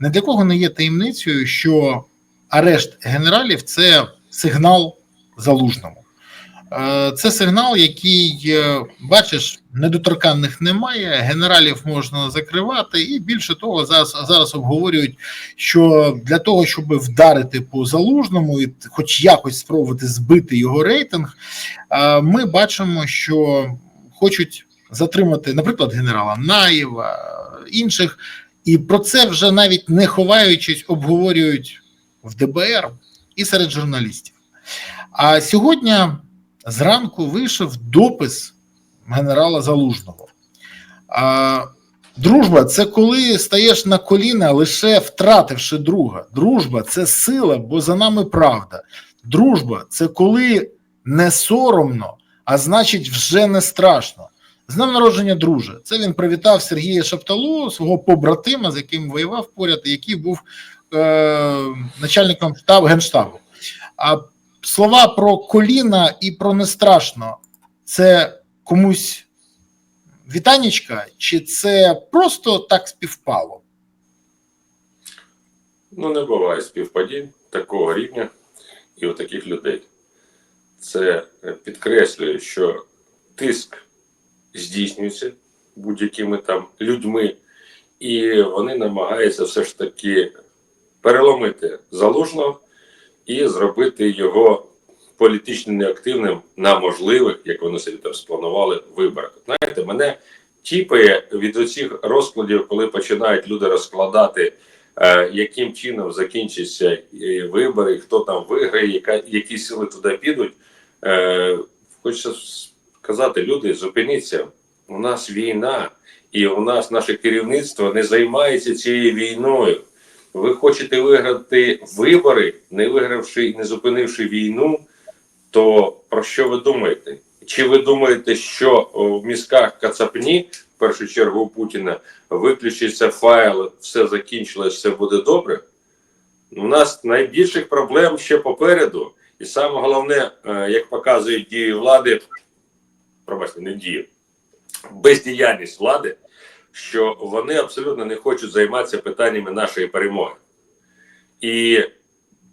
Не для кого не є таємницею, що арешт генералів це сигнал залужному. Е, Це сигнал, який, е, бачиш, недоторканних немає, генералів можна закривати, і більше того, зараз, зараз обговорюють, що для того, щоб вдарити по залужному і хоч якось спробувати збити його рейтинг, е, ми бачимо, що хочуть затримати, наприклад, генерала Наєва, інших, і про це вже навіть не ховаючись, обговорюють в ДБР і серед журналістів. А сьогодні зранку вийшов допис генерала Залужного. А, Дружба це коли стаєш на коліна, лише втративши друга. Дружба це сила, бо за нами правда. Дружба це коли не соромно, а значить, вже не страшно. З днем народження, друже. Це він привітав Сергія Шапталу, свого побратима, з яким воював поряд, який був е, начальником штабу генштабу. А слова про коліна і про не страшно це комусь вітанічка, чи це просто так співпало? Ну, не буває співпадінь такого рівня і у таких людей. Це е, підкреслює, що тиск здійснюється будь-якими там людьми, і вони намагаються все ж таки переломити залужного і зробити його політично неактивним на можливих, як вони собі там спланували, виборах. Знаєте, мене тіпає від оцих розкладів, коли починають люди розкладати. Е, яким чином закінчаться е, вибори, хто там виграє, яка, які сили туди підуть. Е, Хочеться сказати, люди, зупиніться. У нас війна, і у нас наше керівництво не займається цією війною. Ви хочете виграти вибори, не вигравши і не зупинивши війну, то про що ви думаєте? Чи ви думаєте, що в мізках Кацапні, в першу чергу у Путіна, виключиться файл, все закінчилось, все буде добре? У нас найбільших проблем ще попереду. І саме головне, е, як показують дії влади, пробачте, не дії, бездіяльність влади, що вони абсолютно не хочуть займатися питаннями нашої перемоги. І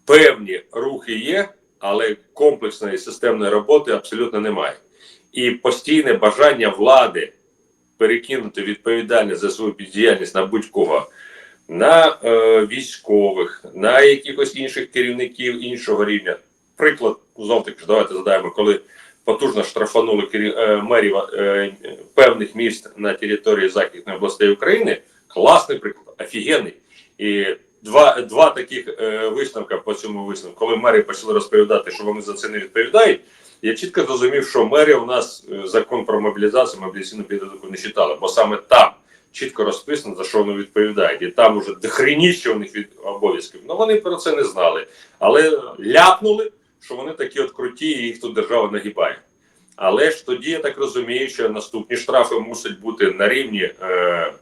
певні рухи є, але комплексної системної роботи абсолютно немає. І постійне бажання влади перекинути відповідальність за свою бездіяльність на будь-кого, на е, військових, на якихось інших керівників іншого рівня. Приклад, знов таки, давайте задаємо, коли потужно штрафанули е, мерів е, певних міст на території Західної областей України. Класний приклад, офігенний. І два два таких е, висновка по цьому висновку, коли мери почали розповідати, що вони за це не відповідають. Я чітко зрозумів, що мери у нас е, закон про мобілізацію, мобілізаційну підготовку не читали, бо саме там чітко розписано, за що вони відповідають. І там уже дохреніще у них від обов'язків. Ну вони про це не знали. Але ляпнули, що вони такі от круті, і їх тут держава нагибає. Але ж тоді я так розумію, що наступні штрафи мусять бути на рівні е,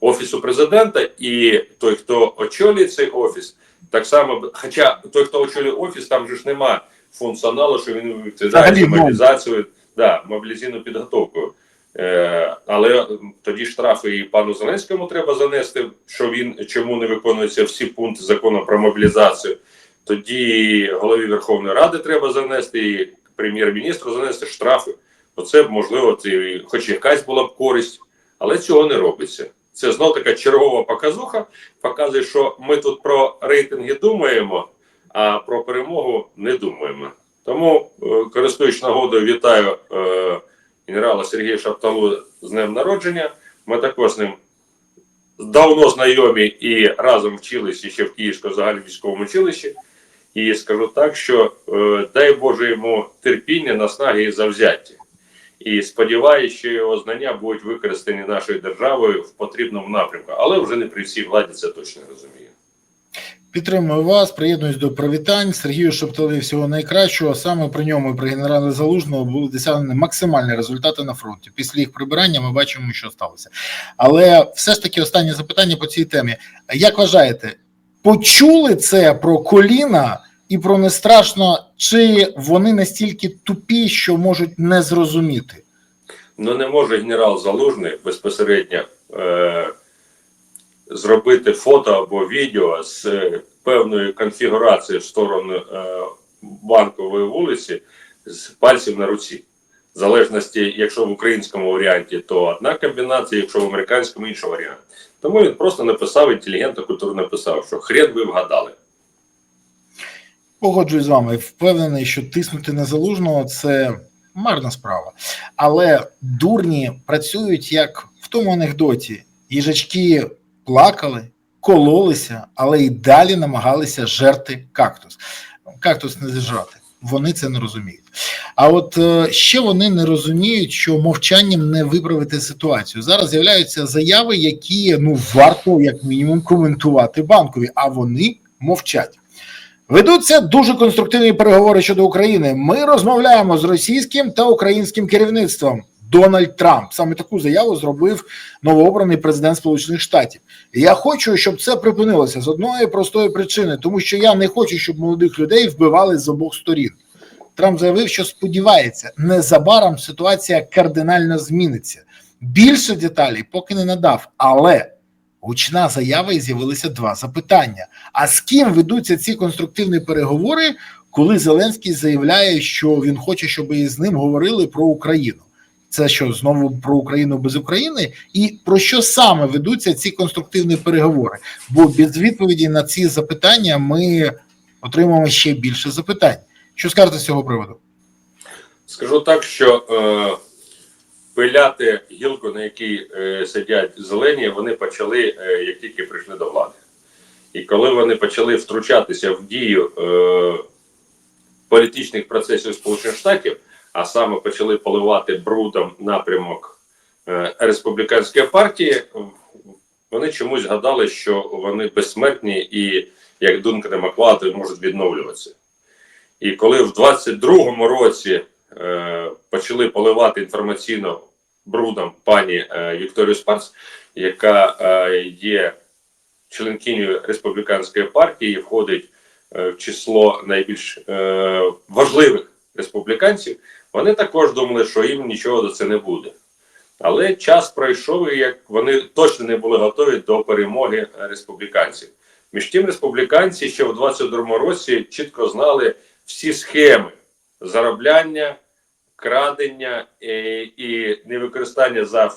Офісу президента, і той, хто очолює цей офіс, так само, хоча той, хто очолює офіс, там же ж нема функціоналу, що він відповідає мобілізацію, да, мобілізаційну підготовку. Е, але тоді штрафи і пану Зеленському треба занести, що він чому не виконуються всі пункти закону про мобілізацію. Тоді голові Верховної Ради треба занести, і прем'єр-міністру занести штрафи. Оце б можливо, це, хоч якась була б користь, але цього не робиться. Це знов така чергова показуха, показує, що ми тут про рейтинги думаємо, а про перемогу не думаємо. Тому, е, користуючись нагодою, вітаю е, генерала Сергія Шапталу з днем народження. Ми також з ним давно знайомі і разом вчилися ще в Київському загальновійськовому училищі. І скажу так, що е, дай Боже йому терпіння, наснаги і завзяття. І сподіваюся, що його знання будуть використані нашою державою в потрібному напрямку, але вже не при всій владі це точно розумію. Підтримую вас, приєднуюсь до привітань. Сергію Шептали всього найкращого. Саме при ньому і при генералі Залужного були досягнені максимальні результати на фронті. Після їх прибирання ми бачимо, що сталося. Але все ж таки останнє запитання по цій темі. Як вважаєте, почули це про коліна і про не страшно, чи вони настільки тупі, що можуть не зрозуміти? Ну не може генерал Залужний безпосередньо е, зробити фото або відео з е, певною конфігурацією в сторону е, банкової вулиці з пальців на руці. В залежності, якщо в українському варіанті, то одна комбінація, якщо в американському інший варіант. Тому він просто написав інтелігентно, який написав, що хрен ви вгадали. Погоджуюсь з вами, впевнений, що тиснути на це марна справа. Але дурні працюють як в тому анекдоті. Їжачки плакали, кололися, але й далі намагалися жерти кактус. Кактус не зжати. Вони це не розуміють. А от е, ще вони не розуміють, що мовчанням не виправити ситуацію. Зараз з'являються заяви, які ну варто як мінімум коментувати банкові, а вони мовчать. Ведуться дуже конструктивні переговори щодо України. Ми розмовляємо з російським та українським керівництвом. Дональд Трамп саме таку заяву зробив новообраний президент Сполучених Штатів. Я хочу, щоб це припинилося з одної простої причини, тому що я не хочу, щоб молодих людей вбивали з обох сторін. Трамп заявив, що сподівається, незабаром ситуація кардинально зміниться. Більше деталей поки не надав, але гучна заява і з'явилися два запитання: а з ким ведуться ці конструктивні переговори, коли Зеленський заявляє, що він хоче, щоб із ним говорили про Україну? Це що знову про Україну без України, і про що саме ведуться ці конструктивні переговори? Бо без відповіді на ці запитання ми отримаємо ще більше запитань. Що скажете з цього приводу? Скажу так, що е, пиляти гілку, на якій е, сидять зелені, вони почали, е, як тільки прийшли до влади. І коли вони почали втручатися в дію е, політичних процесів Сполучених Штатів, а саме почали поливати брудом напрямок республіканської партії, вони чомусь згадали, що вони безсмертні і, як Дункан і Маклад, можуть відновлюватися. І коли в 22-му році почали поливати інформаційно брудом пані е, Вікторію Спарс, яка е, є членкинею республіканської партії, і входить е, в число найбільш е, важливих республіканців, вони також думали, що їм нічого до це не буде. Але час пройшов, і як вони точно не були готові до перемоги республіканців. Між тим, республіканці ще в 22-му році чітко знали всі схеми заробляння, крадення і, невикористання за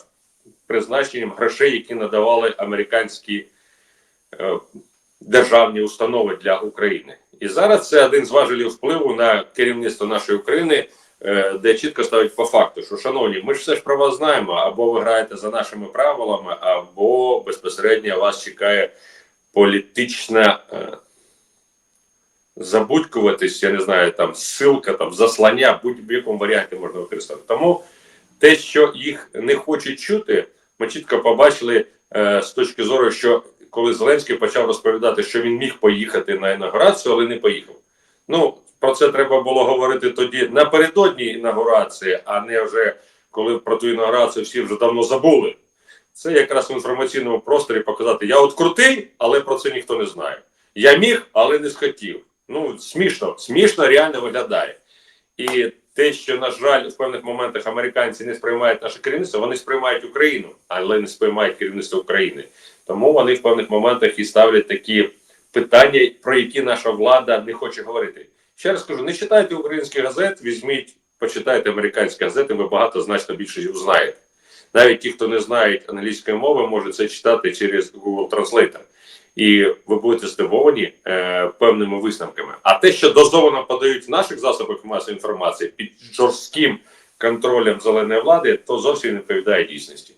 призначенням грошей, які надавали американські е, державні установи для України. І зараз це один з важелів впливу на керівництво нашої України, е, де чітко ставить по факту, що шановні, ми ж все ж про вас знаємо, або ви граєте за нашими правилами, або безпосередньо вас чекає політична. Забудькуватись, я не знаю, там ссылка, там заслання, будь-якому варіанті можна використовувати. Тому те, що їх не хочуть чути, ми чітко побачили е, з точки зору, що коли Зеленський почав розповідати, що він міг поїхати на інаугурацію, але не поїхав. Ну про це треба було говорити тоді напередодні інаугурації, а не вже коли про ту інаугурацію всі вже давно забули. Це якраз в інформаційному просторі показати: я от крутий, але про це ніхто не знає. Я міг, але не схотів. Ну, смішно, смішно реально виглядає. І те, що, на жаль, в певних моментах американці не сприймають наше керівництво, вони сприймають Україну, але не сприймають керівництво України. Тому вони в певних моментах і ставлять такі питання, про які наша влада не хоче говорити. Ще раз кажу: не читайте українських газет, візьміть, почитайте американські газети, ви багато значно більше узнаєте. Навіть ті, хто не знають англійської мови, можуть це читати через Google Translator і ви будете здивовані е, певними висновками. А те, що дозовано подають в наших засобах масової інформації під жорстким контролем зеленої влади, то зовсім не відповідає дійсності.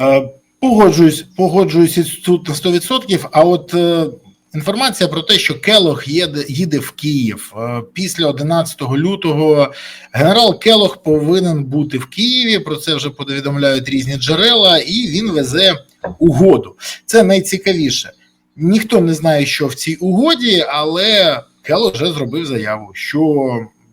Е, Погоджуюсь, погоджуюсь тут на 100%, А от е, інформація про те, що Келох їде, їде в Київ е, після 11 лютого. Генерал Келох повинен бути в Києві. Про це вже повідомляють різні джерела, і він везе угоду. Це найцікавіше. Ніхто не знає, що в цій угоді, але Келох вже зробив заяву, що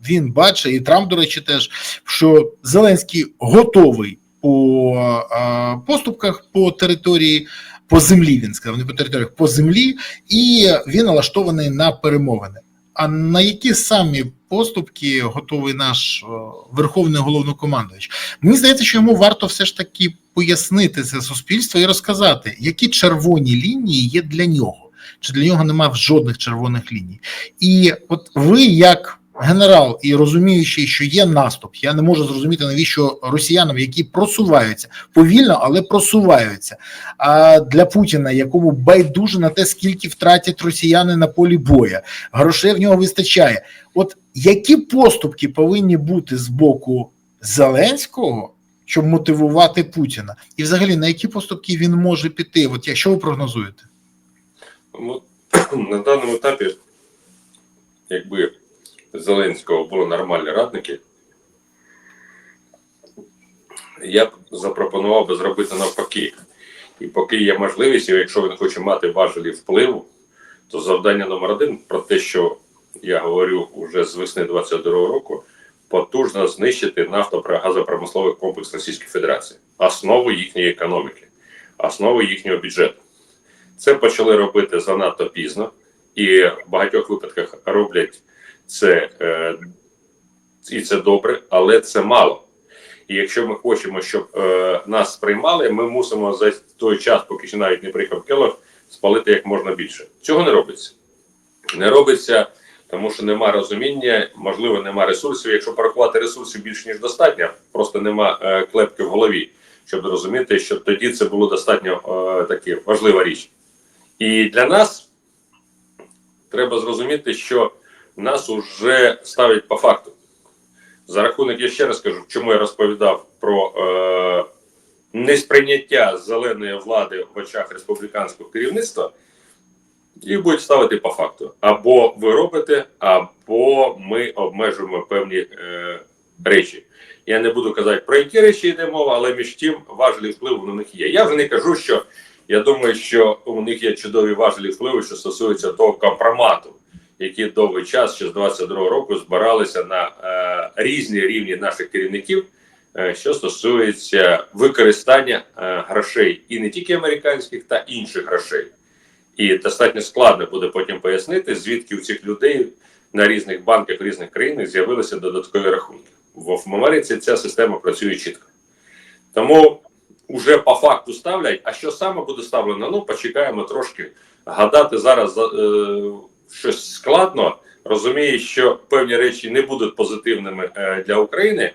він бачить, і Трамп, до речі, теж що Зеленський готовий по а, поступках по території, по землі. Він сказав, не по територіях, по землі, і він налаштований на перемовини. А на які самі поступки готовий наш е, верховний головнокомандувач. Мені здається, що йому варто все ж таки пояснити це суспільство і розказати, які червоні лінії є для нього, чи для нього немає жодних червоних ліній. І от ви, як генерал, і розуміючи, що є наступ, я не можу зрозуміти, навіщо росіянам, які просуваються повільно, але просуваються. А для Путіна, якому байдуже на те, скільки втратять росіяни на полі боя, грошей в нього вистачає. От які поступки повинні бути з боку Зеленського, щоб мотивувати Путіна, і взагалі на які поступки він може піти? От якщо ви прогнозуєте? Ну, на даному етапі, якби Зеленського були нормальні радники, я б запропонував би зробити навпаки. І поки є можливість, і якщо він хоче мати важелі впливу, то завдання номер один про те, що я говорю вже з весни 22 року, потужно знищити нафтопро-газопромисловий комплекс Російської Федерації, основу їхньої економіки, основу їхнього бюджету. Це почали робити занадто пізно, і в багатьох випадках роблять це е, і це добре, але це мало. І якщо ми хочемо, щоб е, нас сприймали, ми мусимо за той час, поки ще навіть не приїхав Келох, спалити як можна більше. Цього не робиться. Не робиться, тому що нема розуміння, можливо, нема ресурсів. Якщо порахувати ресурсів більше ніж достатньо, просто нема е, клепки в голові, щоб розуміти, що тоді це було достатньо е, таки важлива річ. І для нас треба зрозуміти, що нас уже ставлять по факту. За рахунок, я ще раз кажу, чому я розповідав про е, несприйняття зеленої влади в очах республіканського керівництва, їх будуть ставити по факту. Або ви робите, або ми обмежуємо певні е, речі. Я не буду казати, про які речі йде мова, але між тим важелі впливу на них є. Я вже не кажу, що я думаю, що у них є чудові важелі впливу, що стосується того компромату, які довгий час, ще з 22-го року, збиралися на е, різні рівні наших керівників, е, що стосується використання е, грошей і не тільки американських, та інших грошей. І достатньо складно буде потім пояснити, звідки у цих людей на різних банках в різних країнах з'явилися додаткові рахунки. В в Америці ця система працює чітко. Тому вже по факту ставлять. А що саме буде ставлено? Ну, почекаємо трошки. Гадати зараз е, щось складно. Розумію, що певні речі не будуть позитивними е, для України.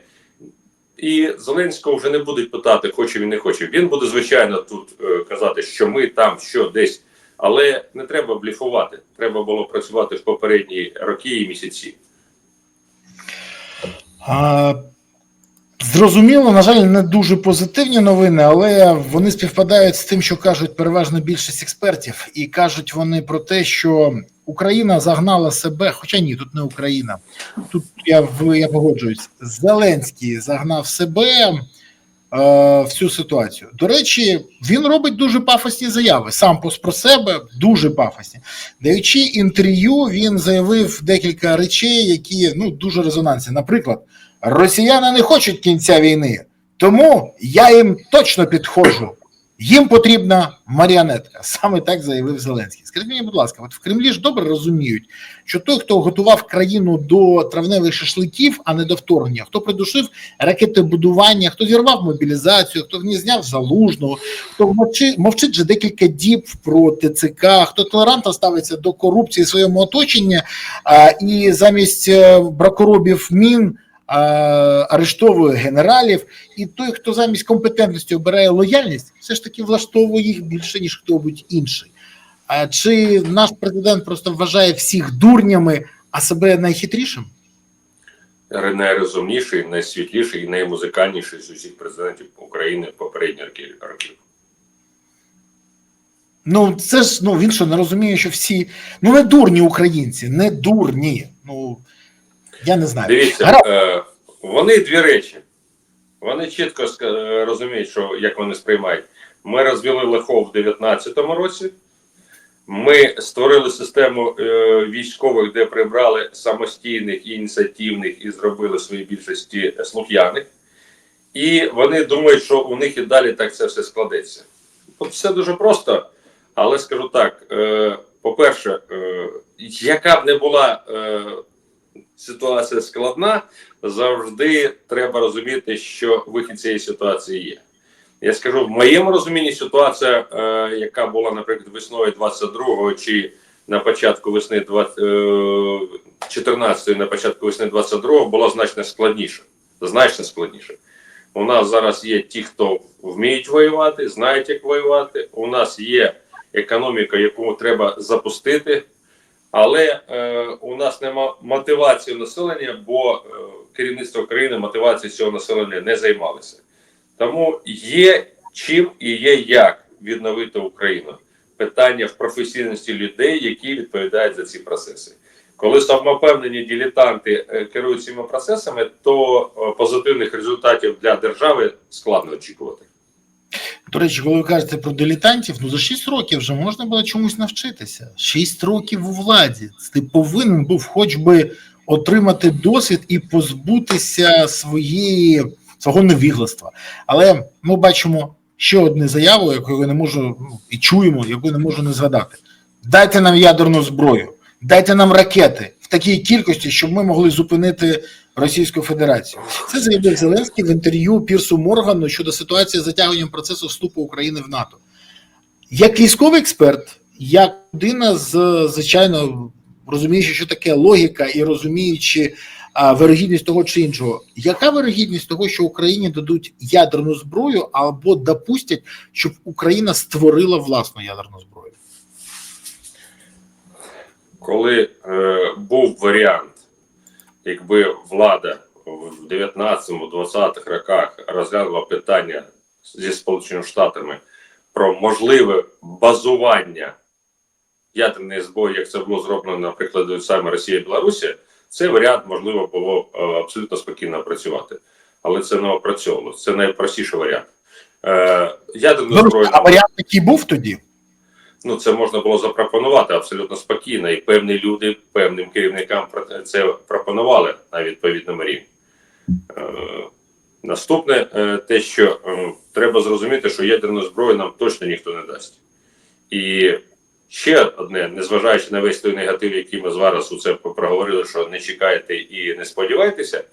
І Зеленського вже не будуть питати, хоче він не хоче. Він буде, звичайно, тут е, казати, що ми там, що десь. Але не треба бліфувати. Треба було працювати в попередні роки і місяці. А, зрозуміло, на жаль, не дуже позитивні новини, але вони співпадають з тим, що кажуть переважно більшість експертів, і кажуть вони про те, що Україна загнала себе, хоча ні, тут не Україна. Тут я я погоджуюсь. Зеленський загнав себе е, в ситуацію. До речі, він робить дуже пафосні заяви. Сам про себе дуже пафосні. Даючи інтерв'ю, він заявив декілька речей, які ну дуже резонансні. Наприклад, росіяни не хочуть кінця війни, тому я їм точно підходжу. Їм потрібна маріонетка. Саме так заявив Зеленський. Скажіть мені, будь ласка, от в Кремлі ж добре розуміють, що той, хто готував країну до травневих шашликів, а не до вторгнення, хто придушив ракетобудування, хто зірвав мобілізацію, хто зняв залужного, хто мовчить, мовчить вже декілька діб про ТЦК, хто толерантно ставиться до корупції в своєму оточенні, і замість е, бракоробів мін. А, Арештовує генералів, і той, хто замість компетентності обирає лояльність, все ж таки влаштовує їх більше, ніж хто-будь інший. А чи наш президент просто вважає всіх дурнями, а себе найхитрішим? Найрозумніший, найсвітліший і наймузикальніший з усіх президентів України попередніх років. Ну це ж ну він що не розуміє, що всі ну не дурні українці, не дурні. Ну я не знаю. Дивіться, е, вони дві речі. Вони чітко розуміють, що як вони сприймають. Ми розвели лихо в 19-му році. Ми створили систему е, військових, де прибрали самостійних і ініціативних і зробили в своїй більшості слух'яних. І вони думають, що у них і далі так це все складеться. Тут все дуже просто, але скажу так: е, по-перше, е, яка б не була е, ситуація складна, завжди треба розуміти, що вихід цієї ситуації є. Я скажу, в моєму розумінні ситуація, е, яка була, наприклад, весною 22-го чи на початку весни 20, е, 14 на початку весни 22-го, була значно складніша. Значно складніше. У нас зараз є ті, хто вміють воювати, знають, як воювати. У нас є економіка, яку треба запустити, але е, у нас нема мотивації населення, бо е, керівництво країни мотивації цього населення не займалося. Тому є чим і є як відновити Україну. Питання в професійності людей, які відповідають за ці процеси. Коли самопевнені дилетанти е, керують цими процесами, то е, позитивних результатів для держави складно очікувати. До речі, коли ви кажете про дилетантів, ну за 6 років вже можна було чомусь навчитися. 6 років у владі. Ти повинен був хоч би отримати досвід і позбутися своєї свого невігластва. Але ми бачимо ще одну заяву, яку я не можу ну, і чуємо, яку не можу не згадати. Дайте нам ядерну зброю, дайте нам ракети в такій кількості, щоб ми могли зупинити Російську Федерацію. Це заявив Зеленський в інтерв'ю Пірсу Моргану щодо ситуації з затягуванням процесу вступу України в НАТО. Як військовий експерт, як людина з звичайно розуміючи, що таке логіка, і розуміючи а, вирогідність того чи іншого, яка вирогідність того, що Україні дадуть ядерну зброю або допустять, щоб Україна створила власну ядерну зброю? Коли е, був варіант, якби влада в 19-20-х роках розглянула питання зі Сполученими Штатами про можливе базування ядерної зброї, як це було зроблено, наприклад, саме Росія і Білорусі, цей варіант можливо було е, абсолютно спокійно опрацювати. Але це не опрацьовувалося. Це найпростіший варіант. Е, ядерну Ну, зброю а варіант який був тоді? Ну це можна було запропонувати абсолютно спокійно, і певні люди певним керівникам це пропонували на відповідному рівні. Е, наступне, е, те, що е, треба зрозуміти, що ядерну зброю нам точно ніхто не дасть. І ще одне, незважаючи на весь той негатив, який ми зараз у це проговорили, що не чекайте і не сподівайтеся,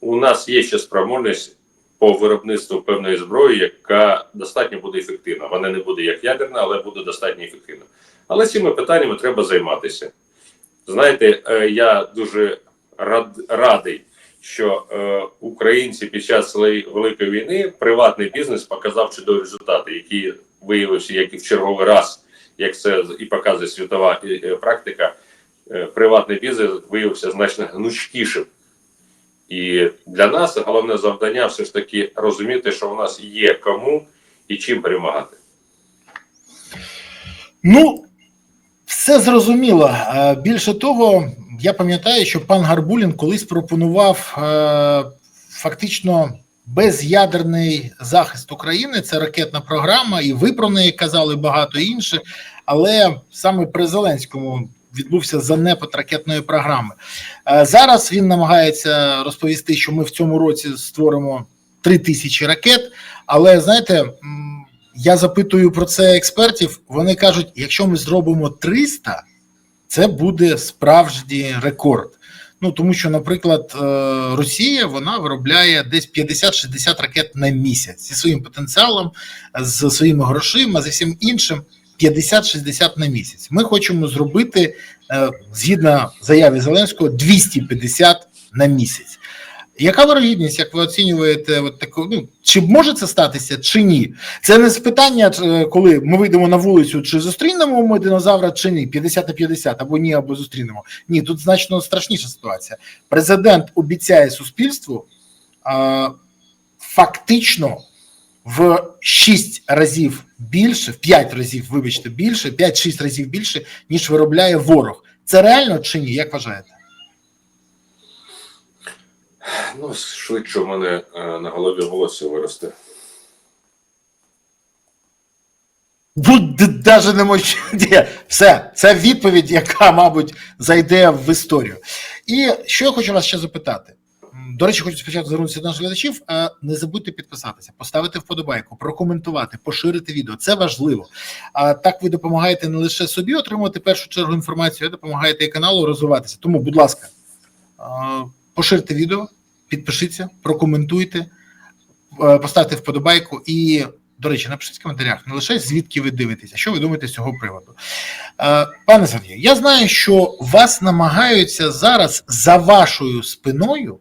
у нас є ще спроможність по виробництву певної зброї, яка достатньо буде ефективна. Вона не буде як ядерна, але буде достатньо ефективна. Але цими питаннями треба займатися. Знаєте, е, я дуже рад, радий, що е, українці під час великої війни приватний бізнес показав чудові результати, які виявився як і в черговий раз, як це і показує світова практика. е, Приватний бізнес виявився значно гнучкішим. І для нас головне завдання все ж таки розуміти, що у нас є кому і чим перемагати. Ну, все зрозуміло. Е, Більше того, я пам'ятаю, що пан Гарбулін колись пропонував е, фактично без'ядерний захист України. Це ракетна програма, і ви про неї казали багато інше. Але саме при Зеленському відбувся занепад ракетної програми. Е, Зараз він намагається розповісти, що ми в цьому році створимо три тисячі ракет. Але знаєте, я запитую про це експертів. Вони кажуть, якщо ми зробимо 300, це буде справжній рекорд. Ну тому що, наприклад, е, Росія вона виробляє десь 50-60 ракет на місяць зі своїм потенціалом, з своїми грошима, зі всім іншим. 50-60 на місяць. Ми хочемо зробити е, згідно заяві Зеленського 250 на місяць. Яка вирогідність, як ви оцінюєте, от таку, ну, чи може це статися, чи ні? Це не питання, е, коли ми вийдемо на вулицю, чи зустрінемо ми динозавра, чи ні, 50 на 50, або ні, або зустрінемо. Ні, тут значно страшніша ситуація. Президент обіцяє суспільству а, фактично в 6 разів більше, в 5 разів, вибачте, більше, 5-6 разів більше, ніж виробляє ворог. Це реально чи ні? Як вважаєте? Ну, швидше в мене е, на голові волосся виросте. Навіть не можу. Все, це відповідь, яка, мабуть, зайде в історію. І що я хочу вас ще запитати. До речі, хочу спочатку звернутися до наших глядачів. Не забудьте підписатися, поставити вподобайку, прокоментувати, поширити відео. Це важливо. А так ви допомагаєте не лише собі отримувати першу чергу інформацію, а допомагаєте і каналу розвиватися. Тому, будь ласка, Поширте відео, підпишіться, прокоментуйте, поставте вподобайку і, до речі, напишіть в коментарях не лише звідки ви дивитеся, що ви думаєте з цього приводу. Пане Сергію, я знаю, що вас намагаються зараз за вашою спиною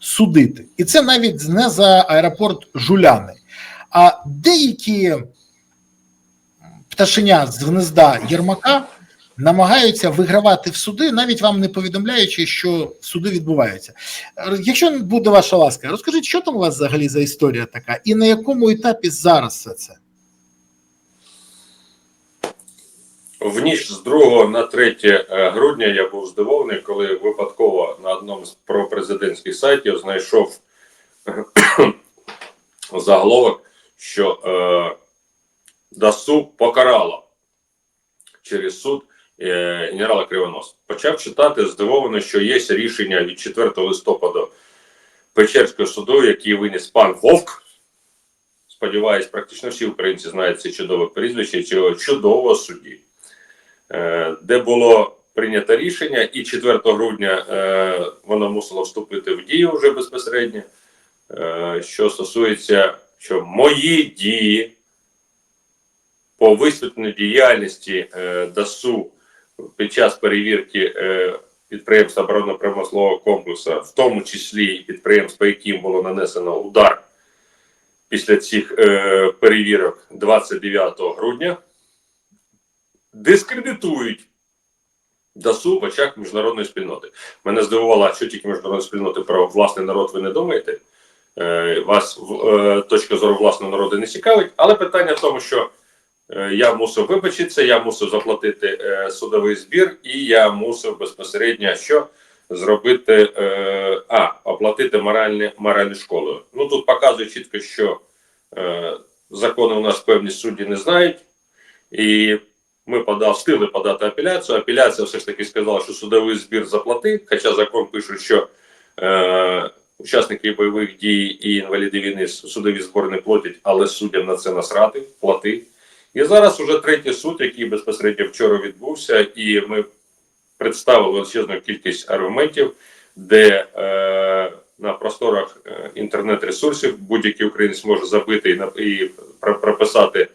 судити. І це навіть не за аеропорт Жуляни, а деякі пташеня з гнезда Єрмака намагаються вигравати в суди, навіть вам не повідомляючи, що суди відбуваються. Е, Якщо буде ваша ласка, розкажіть, що там у вас взагалі за історія така, і на якому етапі зараз все це? В ніч з 2 на 3 е, грудня я був здивований, коли випадково на одному з пропрезидентських сайтів знайшов заголовок, що е, ДАСУ покарало через суд е, генерала Кривонос. Почав читати здивований, що є рішення від 4 листопада Печерського суду, який виніс пан Вовк. Сподіваюсь, практично всі українці знають це чудове прізвище цього чудового судді де було прийнято рішення, і 4 грудня е, воно мусило вступити в дію вже безпосередньо. Е, що стосується, що мої дії по висвітленню діяльності е, ДАСУ під час перевірки е, підприємств оборонно-промислового комплексу, в тому числі і підприємств, по яким було нанесено удар після цих е, перевірок 29 грудня дискредитують ДАСУ в очах міжнародної спільноти. Мене здивувало, що тільки міжнародної спільноти про власний народ ви не думаєте. Е, вас е, точка зору власного народу не цікавить, але питання в тому, що е, я мусив вибачитися, я мусив заплатити судовий збір, і я мусив безпосередньо що зробити, а, оплатити моральні, моральну школу. Ну тут показує чітко, що закони у нас певні судді не знають, і ми подав, встигли подати апеляцію. Апеляція все ж таки сказала, що судовий збір заплати, хоча закон пише, що е, учасники бойових дій і інваліди війни судові збори не платять, але суддям на це насрати, плати. І зараз уже третій суд, який безпосередньо вчора відбувся, і ми представили величезну кількість аргументів, де е, на просторах е, інтернет-ресурсів будь-який українець може забити і, і про- прописати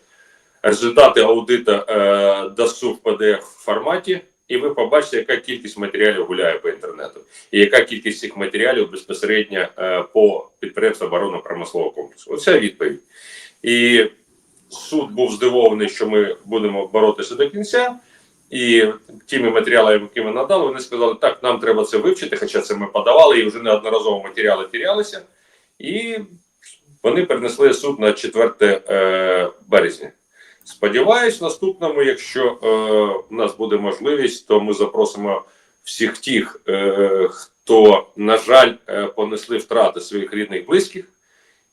результати аудита е, ДАСУ в PDF форматі, і ви побачите, яка кількість матеріалів гуляє по інтернету, і яка кількість цих матеріалів безпосередньо е, по підприємству оборонно-промислового комплексу. Оце відповідь. І суд був здивований, що ми будемо боротися до кінця. І тими матеріалами, які ми надали, вони сказали, так, нам треба це вивчити, хоча це ми подавали, і вже неодноразово матеріали тірялися. І вони перенесли суд на 4 е, березня. Сподіваюсь, наступному, якщо е, у нас буде можливість, то ми запросимо всіх тих, е, хто, на жаль, е, понесли втрати своїх рідних близьких.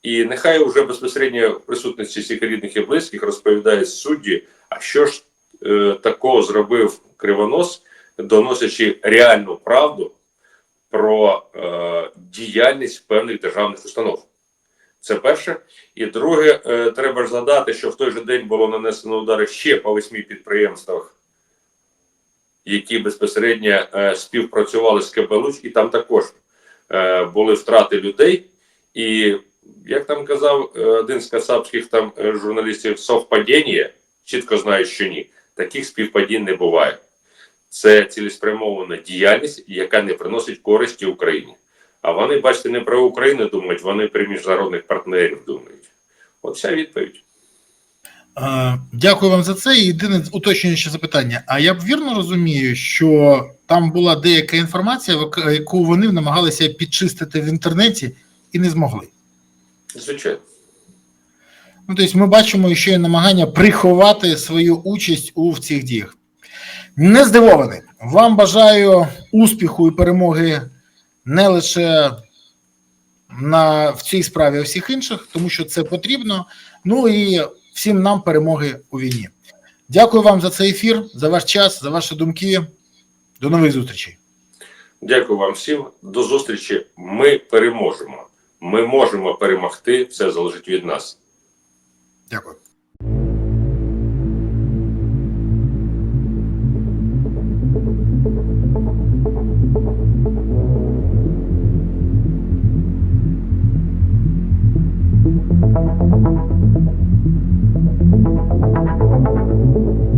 І нехай вже безпосередньо в присутності цих рідних і близьких розповідають судді, а що ж е, такого зробив Кривонос, доносячи реальну правду про е, діяльність певних державних установ. Це перше. І друге, е, треба ж згадати, що в той же день було нанесено удари ще по восьми підприємствах, які безпосередньо е, співпрацювали з КБЛУЧ, і там також е, були втрати людей. І як там казав один з кацапських там журналістів, совпадіння, чітко знаю, що ні. Таких співпадінь не буває. Це цілеспрямована діяльність, яка не приносить користі Україні. А вони, бачите, не про Україну думають, вони про міжнародних партнерів думають. От вся відповідь. Е, Дякую вам за це. Єдине уточнююче запитання. А я б вірно розумію, що там була деяка інформація, яку вони намагалися підчистити в інтернеті і не змогли. Звичайно. Ну, тобто ми бачимо ще й намагання приховати свою участь у в цих діях. Не здивований. Вам бажаю успіху і перемоги не лише на, в цій справі, а всіх інших, тому що це потрібно. Ну і всім нам перемоги у війні. Дякую вам за цей ефір, за ваш час, за ваші думки. До нових зустрічей. Дякую вам всім. До зустрічі. Ми переможемо. Ми можемо перемогти. Все залежить від нас. Дякую. Thank you.